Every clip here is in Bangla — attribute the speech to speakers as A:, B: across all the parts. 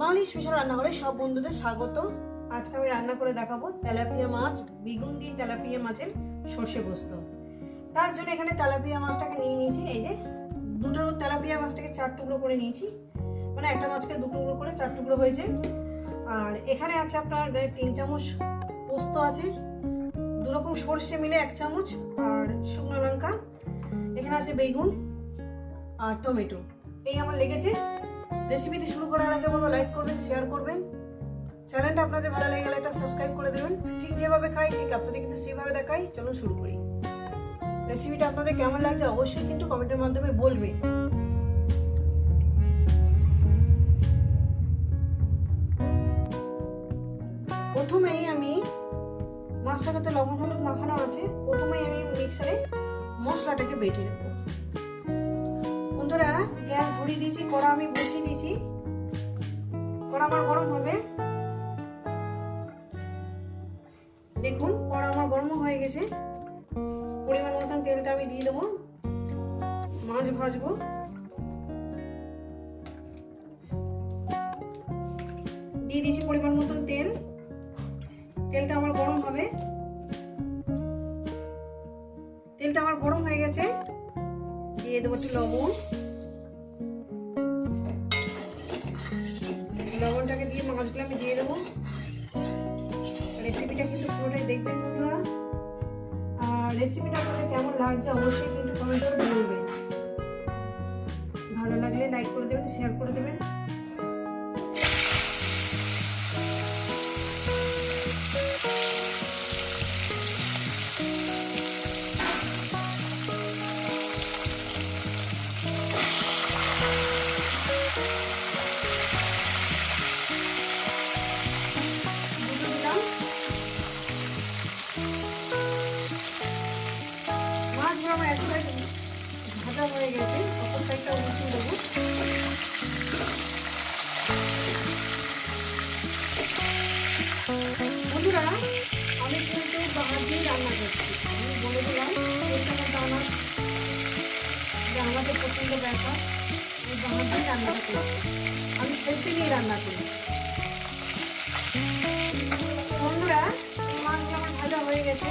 A: বাঙালি স্পেশাল রান্নাঘরে সব বন্ধুদের স্বাগত। আজকে আমি রান্না করে দেখাবো তেলাপিয়া মাছ বেগুন দিয়ে তেলাপিয়া মাছের সর্ষে পোস্ত। তার জন্য এখানে তেলাপিয়া মাছটাকে নিয়ে নিয়েছি, এই যে দুটো তেলাপিয়া মাছটাকে চার টুকরো করে নিয়েছি। মানে একটা মাছকে দু টুকরো করে চার টুকরো হয়েছে। আর এখানে আছে আপনার তিন চামচ পোস্ত আছে দু রকম সর্ষে মিলে এক চামচ, আর শুকনো লঙ্কা, এখানে আছে বেগুন আর টমেটো। এই আমার লেগেছে। রেসিপিটি শুরু করার আগে বলব লাইক করবেন শেয়ার করবেন। চ্যানেলটা আপনাদের ভালো লেগে গেলে এটা সাবস্ক্রাইব করে দেবেন। ঠিক যেভাবে খাই, ঠিক আপনাদের কিন্তু সেইভাবে দেখাই। চলুন শুরু করি। রেসিপিটা আপনাদের কেমন লাগছে অবশ্যই কিন্তু কমেন্টের মাধ্যমে বলবেন প্রথমেই আমি মাছটাকে তো লবণ হলুদ মাখানো আছে। প্রথমেই আমি মিক্সারে মশলাটাকে বেটে নেব। গ্যাস ধরিয়ে দিয়েছি, কড়া আমি বসিয়ে দিয়েছি। কড়া আমার গরম হবে। দেখুন, কড়া আমার গরম হয়ে গেছে। পরিমাণ মতন তেলটা আমি দিয়ে দেবো। মাছ ভাজবো। দিয়ে দিয়েছি পরিমাণ মতন তেল। তেলটা আমার গরম হবে। তেলটা আমার গরম হয়ে গেছে। দিয়ে দেবো একটু লবণ। দিয়ে মাছগুলো আমি দিয়ে দেবো। রেসিপিটা কিন্তু পুরোটাই দেখবেন বন্ধুরা। আর রেসিপিটা আপনাদের কেমন লাগছে অবশ্যই কিন্তু কমেন্ট করে ভাজা হয়ে গেছে অপর সাইডটা বন্ধুরা আমি কিন্তু বাহার দিয়ে রান্না করছি। আমি বলে দিলাম এটা আমার যে আমাদের পছন্দ ব্যাপার আমি বাহার দিয়ে রান্নাটা করছি। আমি সেলফি নিয়ে রান্না করি। বন্ধুরা মাছগুলো আমার ভাজা হয়ে গেছে?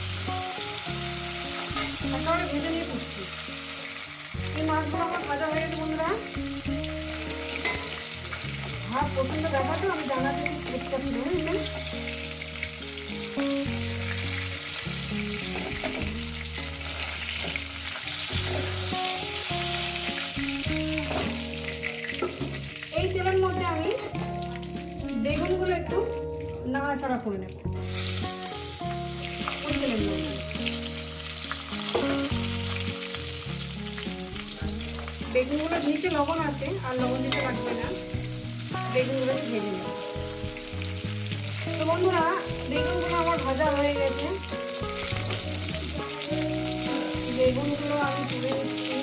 A: একেবারে ভেজে নিয়ে পুষছি। এই মাছগুলো আমার ভাজা হয়ে গেছে বন্ধুরা। ভাত প্রচণ্ড ব্যাপার তো আমি জানাতে চেষ্টা ছিল এই তেলের মধ্যে আমি বেগুনগুলো একটু নাড়াচাড়া করে নেব। বেগুনগুলোর নিচে লবণ আছে, আর লবণ দিতে লাগবে না। বেগুনগুলো ভেজে নেব। তো বন্ধুরা, বেগুনগুলো আমার ভাজা হয়ে গেছে। বেগুনগুলো আমি তুলে নিচ্ছি।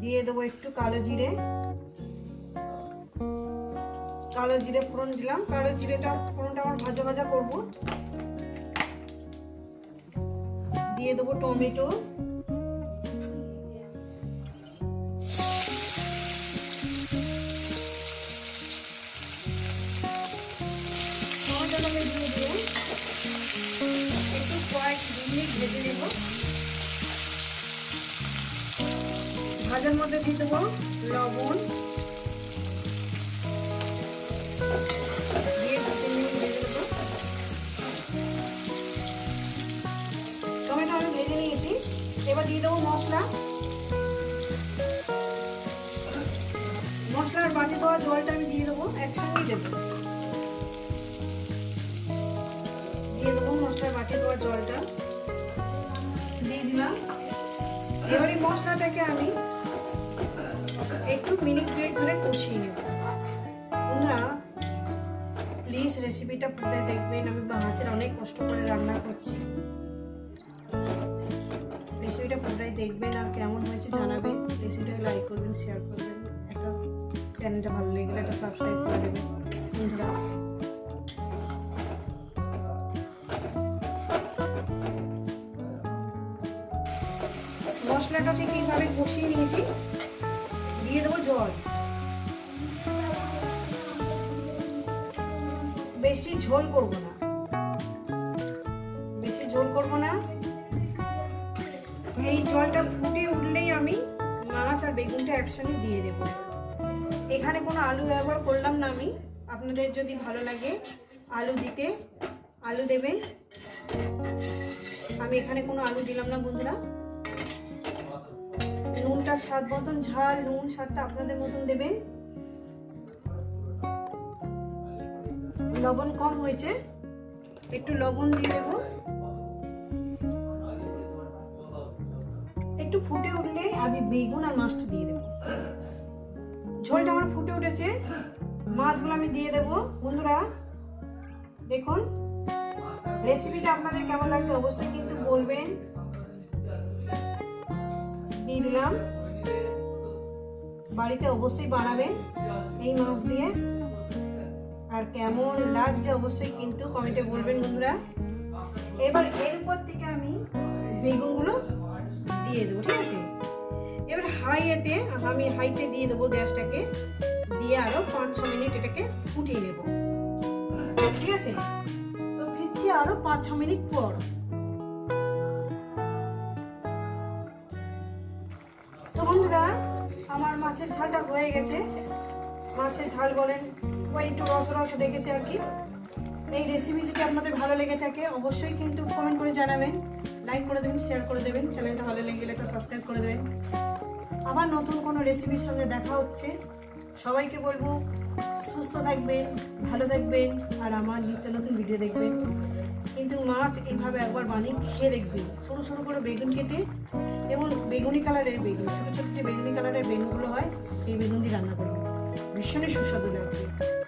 A: দিয়ে দেবো একটু কালো জিরে। কালো জিরে ফোড়ন দিলাম। কালো জিরেটা ফোড়নটা আমার ভাজা ভাজা করব। দিয়ে দেবো টমেটো। টমেটোটাকে দিয়ে দিয়ে একটু কয়েক মিনিট ভেজে নেব। ভাজার মধ্যে দিয়ে দেবো লবণ। এবার দিয়ে দেবো মশলা। মশলার বাটি দেওয়া জলটা আমি দিয়ে দেবো, একসঙ্গেই দেবো। দিয়ে দেবো বাটি জলটা। দিয়ে দিলাম। মশলাটাকে আমি একটু মিনিট প্লিজ রেসিপিটা দেখবেন। আমি হাতের অনেক কষ্ট করে রান্না করছি। রেসিপিটা পুরোটাই দেখবেন আর কেমন হয়েছে জানাবেন। রেসিপিটাকে লাইক করবেন শেয়ার করবেন। একটা চ্যানেলটা ভালো লেগেলে একটা সাবস্ক্রাইব করে দেবেন। মশলাটা ঠিক এইভাবে কষিয়ে নিয়েছি। দিয়ে দেবো জল। বেশি ঝোল করব না। বেগুনটা একসঙ্গে দিয়ে দেব। এখানে কোনো আলু ব্যবহার করলাম না আমি। আপনাদের যদি ভালো লাগে আলু দিতে, আলু দেবেন। আমি এখানে কোনো আলু দিলাম না বন্ধুরা। নুনটা স্বাদ মতন, ঝাল, নুন স্বাদটা আপনাদের মতন দেবেন। লবণ কম হয়েছে, একটু লবণ দিয়ে দেব। একটু ফুটে উঠলে আমি বেগুন আর মাছটা দিয়ে দেব। ঝোলটা আমার ফুটে উঠেছে। মাছগুলো আমি দিয়ে দেব। বন্ধুরা, দেখুন রেসিপিটা আপনাদের কেমন লাগছে অবশ্যই কিন্তু বলবেন। দিয়ে দিলাম। বাড়িতে অবশ্যই বানাবেন এই মাছ দিয়ে। আর কেমন লাগছে অবশ্যই কিন্তু কমেন্টে বলবেন বন্ধুরা। এবার এর উপর থেকে আমি বেগুনগুলো দিয়ে দেবো, ঠিক আছে? এবার হাইয়েতে আমি হাইতে দিয়ে দেবো গ্যাসটাকে, দিয়ে আরও পাঁচ ছ মিনিট এটাকে ফুটিয়ে নেব। ঠিক আছে? তো ফিরছি আরও পাঁচ ছ মিনিট পর। তো বন্ধুরা, আমার মাছের ঝালটা হয়ে গেছে। মাছের ঝাল বলেন ওই একটু রস রস রেখেছে আর কি। এই রেসিপি যদি আপনাদের ভালো লেগে থাকে, অবশ্যই কিন্তু কমেন্ট করে জানাবেন। লাইক করে দেবেন শেয়ার করে দেবেন। চ্যানেলটা ভালো লেগে গেলে একটা সাবস্ক্রাইব করে দেবেন। আবার নতুন কোনো রেসিপির সঙ্গে দেখা হচ্ছে। সবাইকে বলব, সুস্থ থাকবেন, ভালো থাকবেন, আর আমার নিত্য নতুন ভিডিও দেখবেন। কিন্তু মাছ এইভাবে একবার বানিয়ে খেয়ে দেখবেন। সরু সরু করে বেগুন কেটে, এবং বেগুনি কালারের বেগুন, ছোটো ছোটো যে বেগুনি কালারের বেগুনগুলো হয়, সেই বেগুন দিয়ে রান্না করবেন। ভীষণই সুস্বাদু লাগবে।